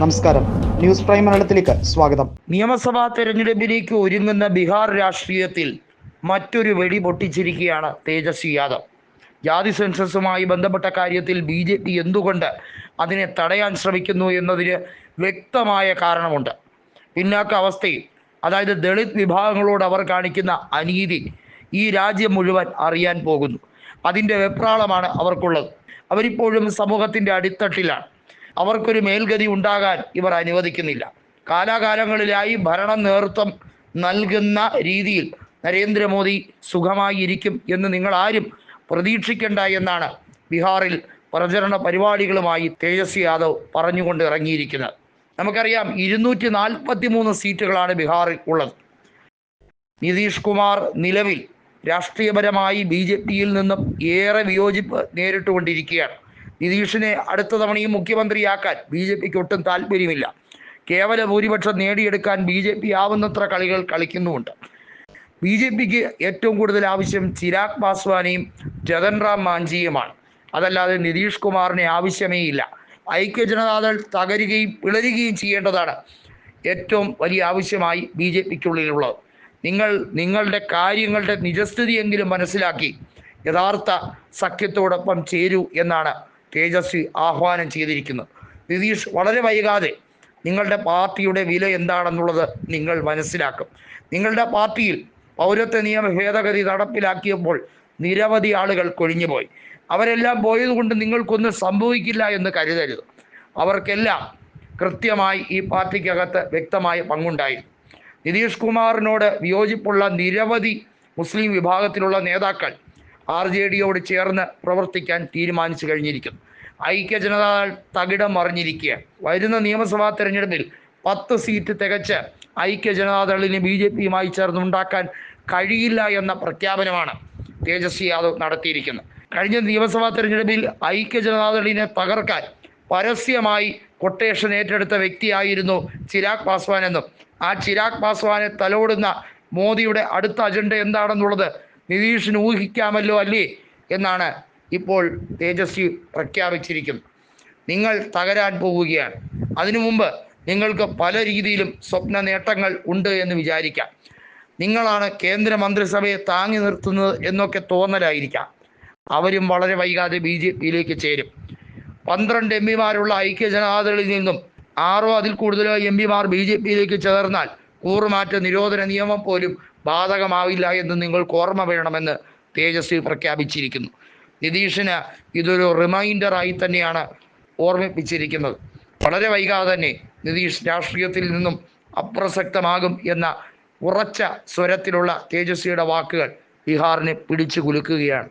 നമസ്കാരം. News prime മലയാളത്തിലേക്ക് സ്വാഗതം. നിയമസഭാ തെരഞ്ഞെടുപ്പിലേക്ക് ഒരുങ്ങുന്ന ബീഹാർ രാഷ്ട്രീയത്തിൽ മറ്റൊരു വെടി പൊട്ടിച്ചിരിക്കുകയാണ് തേജസ്വി യാദവ്. ജാതി സെൻസസുമായി ബന്ധപ്പെട്ട കാര്യത്തിൽ ബി ജെ പി എന്തുകൊണ്ട് അതിനെ തടയാൻ ശ്രമിക്കുന്നു എന്നതിന് വ്യക്തമായ കാരണമുണ്ട്. പിന്നാക്ക അവസ്ഥയിൽ അതായത് ദളിത് വിഭാഗങ്ങളോട് അവർ കാണിക്കുന്ന അനീതി ഈ രാജ്യം മുഴുവൻ അറിയാൻ പോകുന്നു. അതിന്റെ വെപ്രാളമാണ് അവർക്കുള്ളത്. അവരിപ്പോഴും സമൂഹത്തിന്റെ അടിത്തട്ടിലാണ്. അവർക്കൊരു മേൽഗതി ഉണ്ടാകാൻ ഇവർ അനുവദിക്കുന്നില്ല. കാലാകാലങ്ങളിലായി ഭരണ നേതൃത്വം നൽകുന്ന രീതിയിൽ നരേന്ദ്രമോദി സുഖമായി ഇരിക്കും എന്ന് നിങ്ങൾ ആരും പ്രതീക്ഷിക്കേണ്ട എന്നാണ് ബീഹാറിൽ പ്രചരണ പരിപാടികളുമായി തേജസ്വി യാദവ് പറഞ്ഞുകൊണ്ട് ഇറങ്ങിയിരിക്കുന്നത്. നമുക്കറിയാം ഇരുന്നൂറ്റി നാൽപ്പത്തി മൂന്ന് സീറ്റുകളാണ് ബീഹാറിൽ ഉള്ളത്. നിതീഷ് കുമാർ നിലവിൽ രാഷ്ട്രീയപരമായി ബി ജെ പിയിൽ നിന്നും ഏറെ വിയോജിപ്പ് നേരിട്ടുകൊണ്ടിരിക്കുകയാണ്. നിതീഷിനെ അടുത്ത തവണയും മുഖ്യമന്ത്രിയാക്കാൻ ബി ജെ പിക്ക് ഒട്ടും താല്പര്യമില്ല. കേവല ഭൂരിപക്ഷം നേടിയെടുക്കാൻ ബി ജെ പി ആവുന്നത്ര കളികൾ കളിക്കുന്നുമുണ്ട്. ബി ജെ പിക്ക് ഏറ്റവും കൂടുതൽ ആവശ്യം ചിരാഗ് പാസ്വാനെയും ജഗൻ റാം മാഞ്ചിയുമാണ്. അതല്ലാതെ നിതീഷ് കുമാറിനെ ആവശ്യമേ ഇല്ല. ഐക്യ ജനതാദൾ തകരുകയും പിളരുകയും ചെയ്യേണ്ടതാണ് ഏറ്റവും വലിയ ആവശ്യമായി ബി ജെ പിക്കുള്ളിലുള്ളത്. നിങ്ങൾ നിങ്ങളുടെ കാര്യങ്ങളുടെ നിജസ്ഥിതിയെങ്കിലും മനസ്സിലാക്കി യഥാർത്ഥ സഖ്യത്തോടൊപ്പം ചേരൂ എന്നാണ് തേജസ്വി ആഹ്വാനം ചെയ്തിരിക്കുന്നത് നിതീഷ് വളരെ വൈകാതെ നിങ്ങളുടെ പാർട്ടിയുടെ വില എന്താണെന്നുള്ളത് നിങ്ങൾ മനസ്സിലാക്കും. നിങ്ങളുടെ പാർട്ടിയിൽ പൗരത്വ നിയമ ഭേദഗതി നടപ്പിലാക്കിയപ്പോൾ നിരവധി ആളുകൾ കൊഴിഞ്ഞുപോയി. അവരെല്ലാം പോയതുകൊണ്ട് നിങ്ങൾക്കൊന്നും സംഭവിക്കില്ല എന്ന് കരുതരുത്. അവർക്കെല്ലാം കൃത്യമായി ഈ പാർട്ടിക്കകത്ത് വ്യക്തമായ പങ്കുണ്ടായിരുന്നു. നിതീഷ് കുമാറിനോട് വിയോജിപ്പുള്ള നിരവധി മുസ്ലിം വിഭാഗത്തിലുള്ള നേതാക്കൾ ആർ ജെ ഡിയോട് ചേർന്ന് പ്രവർത്തിക്കാൻ തീരുമാനിച്ചു കഴിഞ്ഞിരിക്കുന്നു ഐക്യ ജനതാദൾ തകിടം മറിഞ്ഞിരിക്കുകയാണ് വരുന്ന നിയമസഭാ തെരഞ്ഞെടുപ്പിൽ പത്ത് സീറ്റ് തികച്ച് ഐക്യ ജനതാദളിന് ബി ജെ പിയുമായി ചേർന്നുണ്ടാക്കാൻ കഴിയില്ല എന്ന പ്രഖ്യാപനമാണ് തേജസ്വി യാദവ് നടത്തിയിരിക്കുന്നത്. കഴിഞ്ഞ നിയമസഭാ തെരഞ്ഞെടുപ്പിൽ ഐക്യ ജനതാദളിനെ തകർക്കാൻ പരസ്യമായി കൊട്ടേഷൻ ഏറ്റെടുത്ത വ്യക്തിയായിരുന്നു ചിരാഗ് പാസ്വാൻ എന്നും ആ ചിരാഗ് പാസ്വാനെ തലോടുന്ന മോദിയുടെ അടുത്ത അജണ്ട എന്താണെന്നുള്ളത് നിതീഷിന് ഊഹിക്കാമല്ലോ അല്ലേ എന്നാണ് ഇപ്പോൾ തേജസ്വി പ്രഖ്യാപിച്ചിരിക്കുന്നത്. നിങ്ങൾ തകരാൻ പോവുകയാണ്. അതിനു മുമ്പ് നിങ്ങൾക്ക് പല രീതിയിലും സ്വപ്ന നേട്ടങ്ങൾ ഉണ്ട് എന്ന് വിചാരിക്കാം. നിങ്ങളാണ് കേന്ദ്ര മന്ത്രിസഭയെ താങ്ങി നിർത്തുന്നത് എന്നൊക്കെ തോന്നലായിരിക്കാം. അവരും വളരെ വൈകാതെ ബി ജെ പിയിലേക്ക് ചേരും. പന്ത്രണ്ട് എം പിമാരുള്ള ഐക്യ ജനതാദളിൽ നിന്നും ആറോ അതിൽ കൂടുതലോ എം പിമാർ ബി ജെ പിയിലേക്ക് ചേർന്നാൽ കൂറുമാറ്റ നിരോധന നിയമം പോലും ബാധകമാവില്ല എന്ന് നിങ്ങൾക്ക് ഓർമ്മ വേണമെന്ന് തേജസ്വി പ്രഖ്യാപിച്ചിരിക്കുന്നു. നിതീഷിന് ഇതൊരു റിമൈൻഡറായി തന്നെയാണ് ഓർമ്മിപ്പിച്ചിരിക്കുന്നത്. വളരെ വൈകാതെ തന്നെ നിതീഷ് രാഷ്ട്രീയത്തിൽ നിന്നും അപ്രസക്തമാകും എന്ന ഉറച്ച സ്വരത്തിലുള്ള തേജസ്വിയുടെ വാക്കുകൾ ബീഹാറിനെ പിടിച്ചു കുലുക്കുകയാണ്.